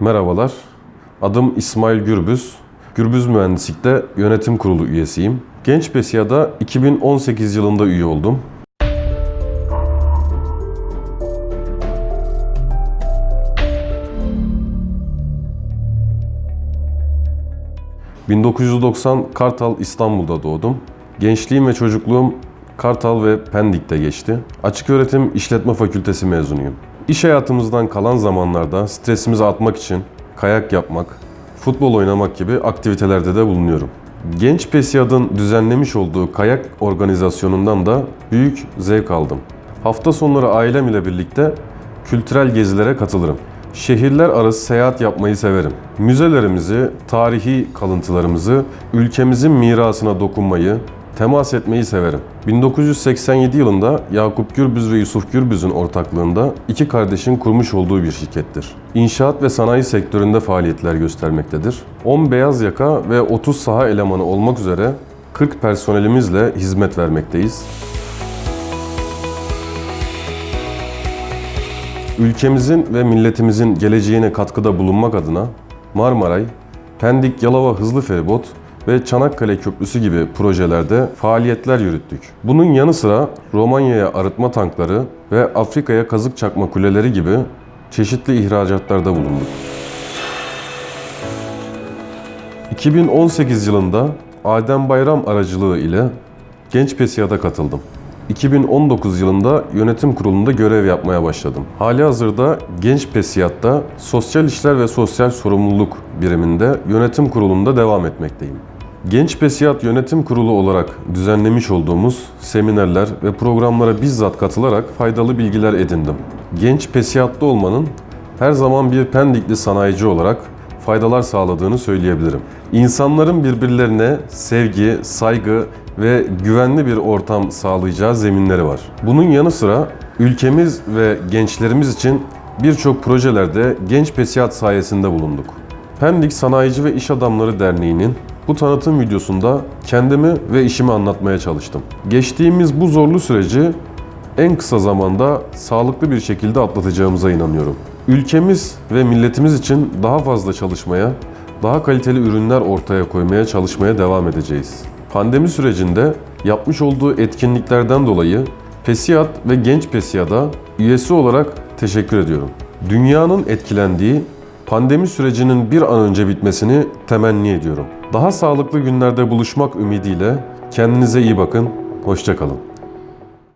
Merhabalar, adım İsmail Gürbüz. Gürbüz Mühendislik'te yönetim kurulu üyesiyim. Genç Pesiya'da 2018 yılında üye oldum. ...1990 Kartal İstanbul'da doğdum. Gençliğim ve çocukluğum Kartal ve Pendik'te geçti. Açık öğretim işletme fakültesi mezunuyum. İş hayatımızdan kalan zamanlarda stresimizi atmak için kayak yapmak, futbol oynamak gibi aktivitelerde de bulunuyorum. Genç Pesiyad'ın düzenlemiş olduğu kayak organizasyonundan da büyük zevk aldım. Hafta sonları ailem ile birlikte kültürel gezilere katılırım. Şehirler arası seyahat yapmayı severim. Müzelerimizi, tarihi kalıntılarımızı, ülkemizin mirasına dokunmayı, temas etmeyi severim. 1987 yılında Yakup Gürbüz ve Yusuf Gürbüz'ün ortaklığında iki kardeşin kurmuş olduğu bir şirkettir. İnşaat ve sanayi sektöründe faaliyetler göstermektedir. 10 beyaz yaka ve 30 saha elemanı olmak üzere 40 personelimizle hizmet vermekteyiz. Ülkemizin ve milletimizin geleceğine katkıda bulunmak adına Marmaray, Pendik Yalova Hızlı Feribot ve Çanakkale Köprüsü gibi projelerde faaliyetler yürüttük. Bunun yanı sıra Romanya'ya arıtma tankları ve Afrika'ya kazık çakma kuleleri gibi çeşitli ihracatlarda bulunduk. 2018 yılında Adem Bayram aracılığı ile Genç Pesiya'da katıldım. 2019 yılında yönetim kurulunda görev yapmaya başladım. Hali hazırda Genç Pesiyat'ta Sosyal İşler ve Sosyal Sorumluluk biriminde yönetim kurulunda devam etmekteyim. Genç Pesiyat Yönetim Kurulu olarak düzenlemiş olduğumuz seminerler ve programlara bizzat katılarak faydalı bilgiler edindim. Genç Pesiyat'ta olmanın her zaman bir Pendikli sanayici olarak faydalar sağladığını söyleyebilirim. İnsanların birbirlerine sevgi, saygı ve güvenli bir ortam sağlayacağı zeminleri var. Bunun yanı sıra ülkemiz ve gençlerimiz için birçok projelerde genç pesiyat sayesinde bulunduk. Pendik Sanayici ve İş Adamları Derneği'nin bu tanıtım videosunda kendimi ve işimi anlatmaya çalıştım. Geçtiğimiz bu zorlu süreci en kısa zamanda sağlıklı bir şekilde atlatacağımıza inanıyorum. Ülkemiz ve milletimiz için daha fazla çalışmaya, daha kaliteli ürünler ortaya koymaya çalışmaya devam edeceğiz. Pandemi sürecinde yapmış olduğu etkinliklerden dolayı Pesiyat ve Genç Pesiyat'a üyesi olarak teşekkür ediyorum. Dünyanın etkilendiği pandemi sürecinin bir an önce bitmesini temenni ediyorum. Daha sağlıklı günlerde buluşmak ümidiyle kendinize iyi bakın, hoşçakalın.